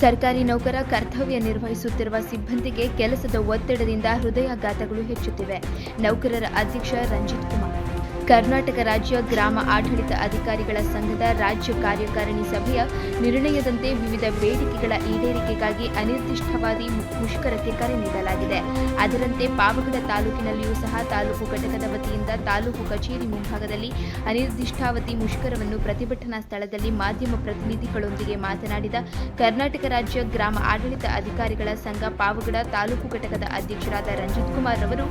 ಸರ್ಕಾರಿ ನೌಕರ ಕರ್ತವ್ಯ ನಿರ್ವಹಿಸುತ್ತಿರುವ ಸಿಬ್ಬಂದಿಗೆ ಕೆಲಸದ ಒತ್ತಡದಿಂದ ಹೃದಯಾಘಾತಗಳು ಹೆಚ್ಚುತ್ತಿವೆ. ನೌಕರರ ಅಧ್ಯಕ್ಷ ರಂಜಿತ್ ಕುಮಾರ್. ಕರ್ನಾಟಕ ರಾಜ್ಯ ಗ್ರಾಮ ಆಡಳಿತ ಅಧಿಕಾರಿಗಳ ಸಂಘದ ರಾಜ್ಯ ಕಾರ್ಯಕಾರಿಣಿ ಸಭೆಯ ನಿರ್ಣಯದಂತೆ ವಿವಿಧ ಬೇಡಿಕೆಗಳ ಈಡೇರಿಕೆಗಾಗಿ ಅನಿರ್ದಿಷ್ಟಾವಧಿ ಮುಷ್ಕರಕ್ಕೆ ಕರೆ ನೀಡಲಾಗಿದೆ. ಅದರಂತೆ ಪಾವಗಡ ತಾಲೂಕಿನಲ್ಲಿಯೂ ಸಹ ತಾಲೂಕು ಘಟಕದ ವತಿಯಿಂದ ತಾಲೂಕು ಕಚೇರಿ ಮುಂಭಾಗದಲ್ಲಿ ಅನಿರ್ದಿಷ್ಟಾವಧಿ ಮುಷ್ಕರವನ್ನು ಪ್ರತಿಭಟನಾ ಸ್ಥಳದಲ್ಲಿ ಮಾಧ್ಯಮ ಪ್ರತಿನಿಧಿಗಳೊಂದಿಗೆ ಮಾತನಾಡಿದ ಕರ್ನಾಟಕ ರಾಜ್ಯ ಗ್ರಾಮ ಆಡಳಿತ ಅಧಿಕಾರಿಗಳ ಸಂಘ ಪಾವಗಡ ತಾಲೂಕು ಘಟಕದ ಅಧ್ಯಕ್ಷರಾದ ರಂಜಿತ್ ಕುಮಾರ್ ಅವರು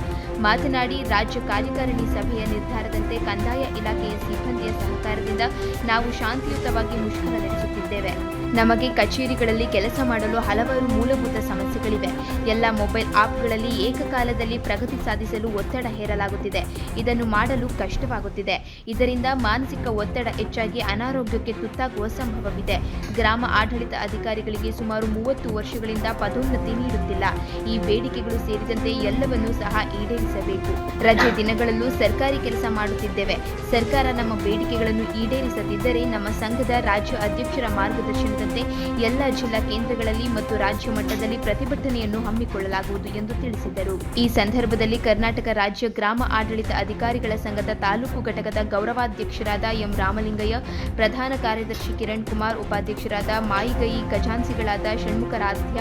ಮಾತನಾಡಿ, ರಾಜ್ಯ ಕಾರ್ಯಕಾರಿಣಿ ಸಭೆಯ ನಿರ್ಧಾರದಂತೆ ಕಂದಾಯ ಇಲಾಖೆಯ ಸಿಬ್ಬಂದಿಯ ಸಹಕಾರದಿಂದ ನಾವು ಶಾಂತಿಯುತವಾಗಿ ಮುಷ್ಕರ ನಡೆಸುತ್ತಿದ್ದೇವೆ. ನಮಗೆ ಕಚೇರಿಗಳಲ್ಲಿ ಕೆಲಸ ಮಾಡಲು ಹಲವಾರು ಮೂಲಭೂತ ಸಮಸ್ಯೆಗಳಿವೆ. ಎಲ್ಲ ಮೊಬೈಲ್ ಆಪ್ಗಳಲ್ಲಿ ಏಕಕಾಲದಲ್ಲಿ ಪ್ರಗತಿ ಸಾಧಿಸಲು ಒತ್ತಡ ಹೇರಲಾಗುತ್ತಿದೆ. ಇದನ್ನು ಮಾಡಲು ಕಷ್ಟವಾಗುತ್ತಿದೆ. ಇದರಿಂದ ಮಾನಸಿಕ ಒತ್ತಡ ಹೆಚ್ಚಾಗಿ ಅನಾರೋಗ್ಯಕ್ಕೆ ತುತ್ತಾಗುವ ಸಂಭವವಿದೆ. ಗ್ರಾಮ ಆಡಳಿತ ಅಧಿಕಾರಿಗಳಿಗೆ ಸುಮಾರು ಮೂವತ್ತು ವರ್ಷಗಳಿಂದ ಪದೋನ್ನತಿ ನೀಡುತ್ತಿಲ್ಲ. ಈ ಬೇಡಿಕೆಗಳು ಸೇರಿದಂತೆ ಎಲ್ಲವನ್ನೂ ಸಹ ಈಡೇರಿಸಬೇಕು. ರಜೆ ದಿನಗಳಲ್ಲೂ ಸರ್ಕಾರಿ ಕೆಲಸ ಮಾಡುತ್ತಿದ್ದೇವೆ ಸರ್ಕಾರ ನಮ್ಮ ಬೇಡಿಕೆಗಳನ್ನು ಈಡೇರಿಸದಿದ್ದರೆ ನಮ್ಮ ಸಂಘದ ರಾಜ್ಯ ಅಧ್ಯಕ್ಷರ ಮಾರ್ಗದರ್ಶನದಂತೆ ಎಲ್ಲ ಜಿಲ್ಲಾ ಕೇಂದ್ರಗಳಲ್ಲಿ ಮತ್ತು ರಾಜ್ಯ ಮಟ್ಟದಲ್ಲಿ ಪ್ರತಿಭಟನೆಯನ್ನು ಹಮ್ಮಿಕೊಳ್ಳಲಾಗುವುದು ಎಂದು ತಿಳಿಸಿದರು. ಈ ಸಂದರ್ಭದಲ್ಲಿ ಕರ್ನಾಟಕ ರಾಜ್ಯ ಗ್ರಾಮ ಆಡಳಿತ ಅಧಿಕಾರಿಗಳ ಸಂಘದ ತಾಲೂಕು ಘಟಕದ ಗೌರವಾಧ್ಯಕ್ಷರಾದ ಎಂ ರಾಮಲಿಂಗಯ್ಯ, ಪ್ರಧಾನ ಕಾರ್ಯದರ್ಶಿ ಕಿರಣ್ ಕುಮಾರ್, ಉಪಾಧ್ಯಕ್ಷರಾದ ಮಾಯಿಗೈ ಖಜಾನ್ಸಿಗಳಾದ ಷಣ್ಮುಖರಾಧ್ಯ,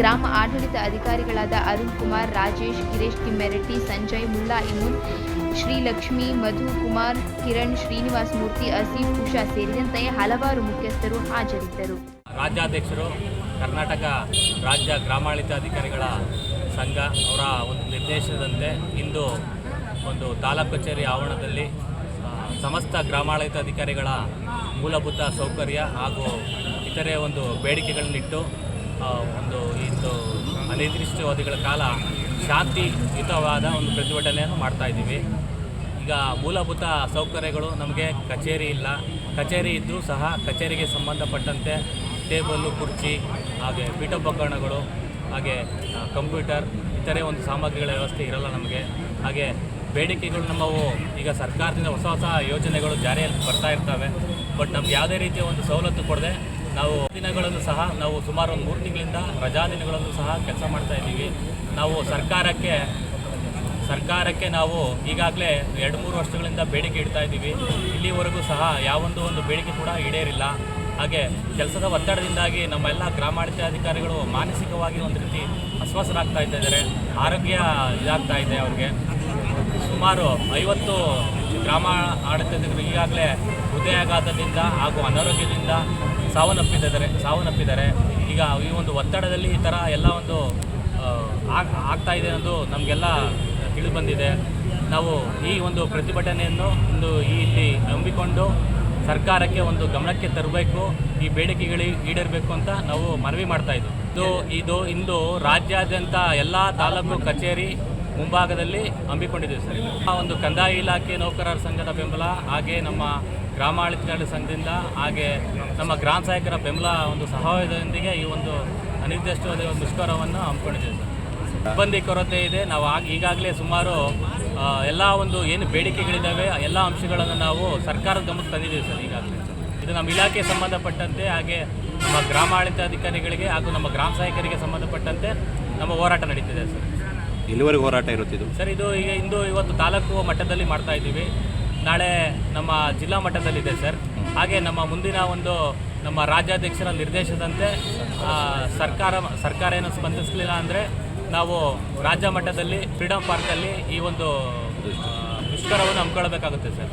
ಗ್ರಾಮ ಆಡಳಿತ ಅಧಿಕಾರಿಗಳಾದ ಅರುಣ್ ಕುಮಾರ್, ರಾಜೇಶ್, ಗಿರೀಶ್ ತಿಮ್ಮೆರೆಡ್ಡಿ, ಸಂಜಯ್ ಮುಲ್ಲಾ ಇಮುನ್ ಶ್ರೀಲಕ್ಷ್ಮಿ ಮಧು, ಕುಮಾರ್, ಕಿರಣ್, ಶ್ರೀನಿವಾಸ್ ಮೂರ್ತಿ, ಅಸೀಫ್, ಉಷಾ ಸೇರಿದಂತೆ ಹಲವಾರು ಮುಖ್ಯಸ್ಥರು ಹಾಜರಿದ್ದರು. ರಾಜ್ಯಾಧ್ಯಕ್ಷರು, ಕರ್ನಾಟಕ ರಾಜ್ಯ ಗ್ರಾಮಾಡಳಿತ ಅಧಿಕಾರಿಗಳ ಸಂಘ ಅವರ ಒಂದು ನಿರ್ದೇಶನದಂತೆ ಇಂದು ಒಂದು ತಾಲೂಕು ಕಚೇರಿ ಆವರಣದಲ್ಲಿ ಸಮಸ್ತ ಗ್ರಾಮಾಡಳಿತ ಅಧಿಕಾರಿಗಳ ಮೂಲಭೂತ ಸೌಕರ್ಯ ಹಾಗೂ ಇತರೆ ಒಂದು ಬೇಡಿಕೆಗಳನ್ನಿಟ್ಟು ಒಂದು ಇಂದು ಅನಿರ್ದಿಷ್ಟವಾದಿಗಳ ಕಾಲ ಶಾಂತಿಯುತವಾದ ಒಂದು ಪ್ರತಿಭಟನೆಯನ್ನು ಮಾಡ್ತಾ ಇದ್ದೀವಿ. ಈಗ ಮೂಲಭೂತ ಸೌಕರ್ಯಗಳು ನಮಗೆ ಕಚೇರಿ ಇಲ್ಲ. ಕಚೇರಿ ಇದ್ದರೂ ಸಹ ಕಚೇರಿಗೆ ಸಂಬಂಧಪಟ್ಟಂತೆ ಟೇಬಲ್ಲು, ಕುರ್ಚಿ, ಹಾಗೆ ಪೀಠೋಪಕರಣಗಳು, ಹಾಗೆ ಕಂಪ್ಯೂಟರ್, ಇತರೆ ಒಂದು ಸಾಮಗ್ರಿಗಳ ವ್ಯವಸ್ಥೆ ಇರಲ್ಲ ನಮಗೆ. ಹಾಗೆ ಬೇಡಿಕೆಗಳು ನಮ್ಮವು ಈಗ ಸರ್ಕಾರದಿಂದ ಹೊಸ ಹೊಸ ಯೋಜನೆಗಳು ಜಾರಿಯಲ್ಲಿ ಬರ್ತಾ ಇರ್ತವೆ. ಬಟ್ ನಮ್ಗೆ ಯಾವುದೇ ರೀತಿಯ ಒಂದು ಸವಲತ್ತು ಕೊಡದೆ ನಾವು ದಿನಗಳನ್ನು ಸಹ ನಾವು ಸುಮಾರು ಒಂದು ಮೂರು ತಿಂಗಳಿಂದ ರಜಾ ದಿನಗಳಲ್ಲೂ ಸಹ ಕೆಲಸ ಮಾಡ್ತಾ ಇದ್ದೀವಿ. ನಾವು ಸರ್ಕಾರಕ್ಕೆ ಸರ್ಕಾರಕ್ಕೆ ನಾವು ಈಗಾಗಲೇ ಎರಡು ಮೂರು ವರ್ಷಗಳಿಂದ ಬೇಡಿಕೆ ಇಡ್ತಾ ಇದ್ದೀವಿ. ಇಲ್ಲಿವರೆಗೂ ಸಹ ಯಾವೊಂದು ಒಂದು ಬೇಡಿಕೆ ಕೂಡ ಈಡೇರಿಲ್ಲ. ಹಾಗೆ ಕೆಲಸದ ಒತ್ತಡದಿಂದಾಗಿ ನಮ್ಮೆಲ್ಲ ಎಲ್ಲ ಗ್ರಾಮಾಡಳಿತ ಅಧಿಕಾರಿಗಳು ಮಾನಸಿಕವಾಗಿ ಒಂದು ರೀತಿ ಅಸ್ವಸ್ಥರಾಗ್ತಾ ಇದ್ದಾರೆ. ಆರೋಗ್ಯ ಇದಾಗ್ತಾ ಇದೆ ಅವ್ರಿಗೆ. ಸುಮಾರು ಐವತ್ತು ಗ್ರಾಮ ಆಡಳಿತಗಳು ಈಗಾಗಲೇ ಹೃದಯಾಘಾತದಿಂದ ಹಾಗೂ ಅನಾರೋಗ್ಯದಿಂದ ಸಾವನ್ನಪ್ಪಿದ್ದಾರೆ ಸಾವನ್ನಪ್ಪಿದ್ದಾರೆ. ಈಗ ಈ ಒಂದು ಒತ್ತಡದಲ್ಲಿ ಈ ಥರ ಎಲ್ಲ ಒಂದು ಆಗ್ತಾ ಇದೆ ಅನ್ನೋದು ನಮಗೆಲ್ಲ ತಿಳಿದು ಬಂದಿದೆ ನಾವು ಈ ಒಂದು ಪ್ರತಿಭಟನೆಯನ್ನು ಒಂದು ಈ ಇಲ್ಲಿ ನಂಬಿಕೊಂಡು ಸರ್ಕಾರಕ್ಕೆ ಒಂದು ಗಮನಕ್ಕೆ ತರಬೇಕು, ಈ ಬೇಡಿಕೆಗಳಿಗೆ ಈಡೇರಬೇಕು ಅಂತ ನಾವು ಮನವಿ ಮಾಡ್ತಾ ಇದ್ದೀವಿ ಇದು ಇದು ಇಂದು ರಾಜ್ಯಾದ್ಯಂತ ಎಲ್ಲ ತಾಲೂಕು ಕಚೇರಿ ಮುಂಭಾಗದಲ್ಲಿ ಹಮ್ಮಿಕೊಂಡಿದ್ದೀವಿ ಸರ್. ಆ ಒಂದು ಕಂದಾಯ ಇಲಾಖೆ ನೌಕರರ ಸಂಘದ ಬೆಂಬಲ, ಹಾಗೆ ನಮ್ಮ ಗ್ರಾಮಾಡಳಿತಗಳ ಸಂಘದಿಂದ ಹಾಗೆ ನಮ್ಮ ಗ್ರಾಮ ಸಹಾಯಕರ ಬೆಂಬಲ ಒಂದು ಸಹಯೋಗದೊಂದಿಗೆ ಈ ಒಂದು ಅನಿರ್ದಿಷ್ಟವಾದ ಒಂದು ಮುಷ್ಕರವನ್ನು ಹಮ್ಮಿಕೊಂಡಿದ್ದೀವಿ. ಸರ್ ಸಿಬ್ಬಂದಿ ಕೊರತೆ ಇದೆ. ನಾವು ಆಗ ಈಗಾಗಲೇ ಸುಮಾರು ಎಲ್ಲ ಒಂದು ಏನು ಬೇಡಿಕೆಗಳಿದ್ದಾವೆ ಎಲ್ಲ ಅಂಶಗಳನ್ನು ನಾವು ಸರ್ಕಾರದ ಗಮನಕ್ಕೆ ತಂದಿದ್ದೀವಿ ಸರ್ ಈಗಾಗಲೇ. ಇದು ನಮ್ಮ ಇಲಾಖೆ ಸಂಬಂಧಪಟ್ಟಂತೆ ಹಾಗೆ ನಮ್ಮ ಗ್ರಾಮಾಡಳಿತ ಅಧಿಕಾರಿಗಳಿಗೆ ಹಾಗೂ ನಮ್ಮ ಗ್ರಾಮ ಸಹಾಯಕರಿಗೆ ಸಂಬಂಧಪಟ್ಟಂತೆ ನಮ್ಮ ಹೋರಾಟ ನಡೀತಿದೆ ಸರ್. ಇಲ್ಲಿವರೆಗೂ ಹೋರಾಟ ಇರುತ್ತಿದ್ದು? ಸರ್ ಇದು ಈಗ ಇಂದು ಇವತ್ತು ತಾಲೂಕು ಮಟ್ಟದಲ್ಲಿ ಮಾಡ್ತಾ ಇದ್ದೀವಿ. ನಾಳೆ ನಮ್ಮ ಜಿಲ್ಲಾ ಮಟ್ಟದಲ್ಲಿದೆ ಸರ್. ಹಾಗೆ ನಮ್ಮ ಮುಂದಿನ ಒಂದು ನಮ್ಮ ರಾಜ್ಯಾಧ್ಯಕ್ಷರ ನಿರ್ದೇಶದಂತೆ ಸರ್ಕಾರ ಸರ್ಕಾರ ಏನು ಸ್ಪಂದಿಸಲಿಲ್ಲ ಅಂದರೆ ನಾವು ರಾಜ್ಯ ಮಟ್ಟದಲ್ಲಿ ಫ್ರೀಡಮ್ ಪಾರ್ಕಲ್ಲಿ ಈ ಒಂದು ಮುಷ್ಕರವನ್ನು ಹಮ್ಮಿಕೊಳ್ಬೇಕಾಗುತ್ತೆ ಸರ್.